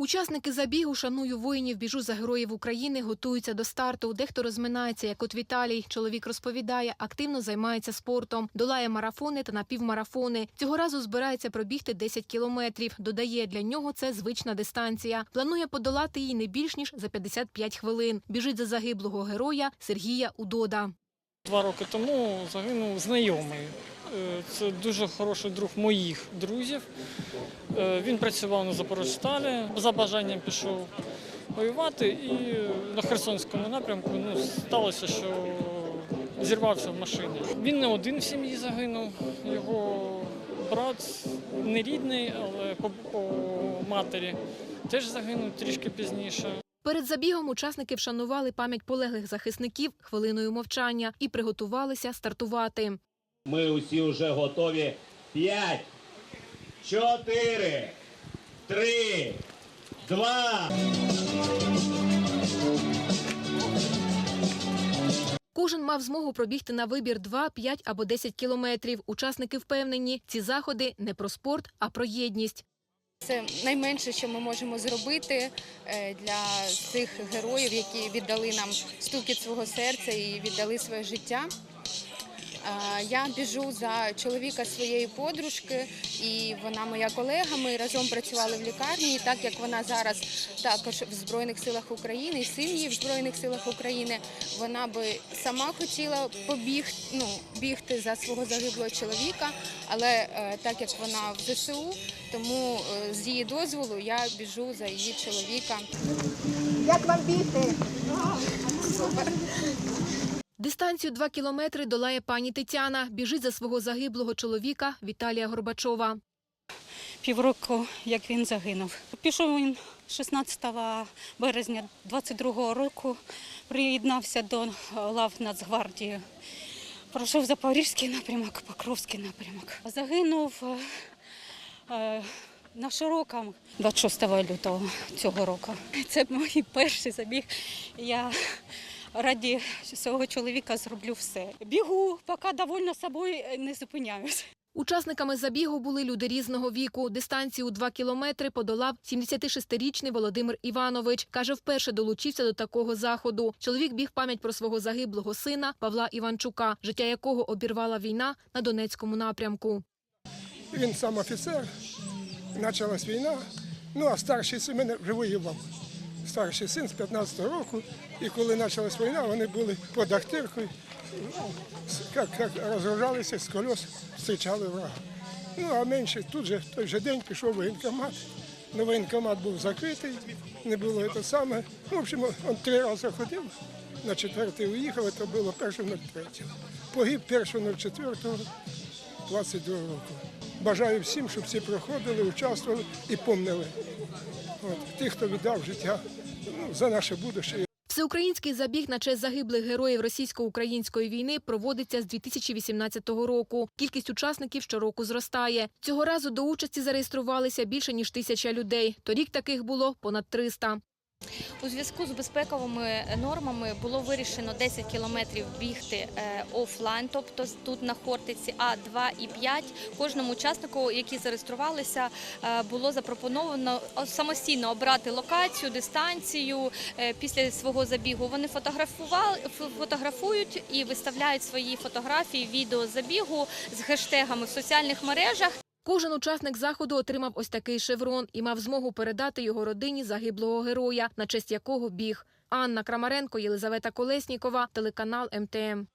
Учасники забігу «Шаную воїнів, біжу за героїв України» готуються до старту. Дехто розминається, як от Віталій. Чоловік розповідає, активно займається спортом, долає марафони та напівмарафони. Цього разу збирається пробігти 10 кілометрів. Додає, для нього це звична дистанція. Планує подолати її не більш ніж за 55 хвилин. Біжить за загиблого героя Сергія Удода. Два роки тому загинув знайомий. Е, Це дуже хороший друг моїх друзів. Е, Він працював на Запорожсталі, за бажанням пішов воювати і на Херсонському напрямку ну, сталося, що зірвався в машині. Він не один в сім'ї загинув. Його брат не рідний, але по, по матері теж загинув трішки пізніше. Перед забігом учасники вшанували пам'ять полеглих захисників хвилиною мовчання і приготувалися стартувати. Ми усі вже готові. П'ять, чотири, три, два. Кожен мав змогу пробігти на вибір 2, 5 або 10 кілометрів. Учасники впевнені, ці заходи не про спорт, а про єдність. Це найменше, що ми можемо зробити е, для цих героїв, які віддали нам стукіт свого серця і віддали своє життя. Я біжу за чоловіка своєї подружки, і вона моя колега. Ми разом працювали в лікарні. Так як вона зараз також в Збройних силах України, і син її в Збройних силах України, вона би сама хотіла побігти, ну, бігти за свого загиблого чоловіка, але е, так як вона в ЗСУ, тому е, з її дозволу я біжу за її чоловіка. Як вам бігти? Дистанцію 2 кілометри долає пані Тетяна. Біжить за свого загиблого чоловіка Віталія Горбачова. півроку, як він загинув. Пішов він 16 березня 22-го року, приєднався до лав Нацгвардії. Пройшов Запорізький напрямок, Покровський напрямок. Загинув е, е, на широкому 26 лютого цього року. Це мій перший забіг. Я раді свого чоловіка зроблю все. Бігу, поки довольна собою не зупиняюсь. Учасниками забігу були люди різного віку. Дистанцію у 2 кілометри подолав 76-річний Володимир Іванович. Каже, вперше долучився до такого заходу. Чоловік біг пам'ять про свого загиблого сина Павла Іванчука, життя якого обірвала війна на Донецькому напрямку. Він сам офіцер, почалась війна, ну а старший син мене вже воював. Старший син з 15-го року, і коли почалась війна, вони були під Ахтиркою, ну, як, як розгружалися з колес, зустрічали врага. Ну а менше тут же в той же день пішов воєнкомат. Ну, воєнкомат був закритий, не було те саме. Ну, в общем, він три рази ходив, на четвертий уїхав, це було 1.03. Погиб 1.04. 22 року. Бажаю всім, щоб всі проходили, участвували і помнили. Тих, хто віддав життя ну, за наше будущее. Всеукраїнський забіг на честь загиблих героїв російсько-української війни проводиться з 2018 року. Кількість учасників щороку зростає. Цього разу до участі зареєструвалися більше ніж тисяча людей. Торік таких було понад 300. У зв'язку з безпековими нормами було вирішено 10 кілометрів бігти е, офлайн, тобто тут на Хортиці, а 2 і 5 кожному учаснику, які зареєструвалися, е, було запропоновано самостійно обрати локацію, дистанцію е, після свого забігу. Вони фотографували, фотографують і виставляють свої фотографії, відео забігу з хештегами в соціальних мережах. Кожен учасник заходу отримав ось такий шеврон і мав змогу передати його родині загиблого героя, на честь якого біг. Анна Крамаренко, Єлизавета Колеснікова, телеканал МТМ.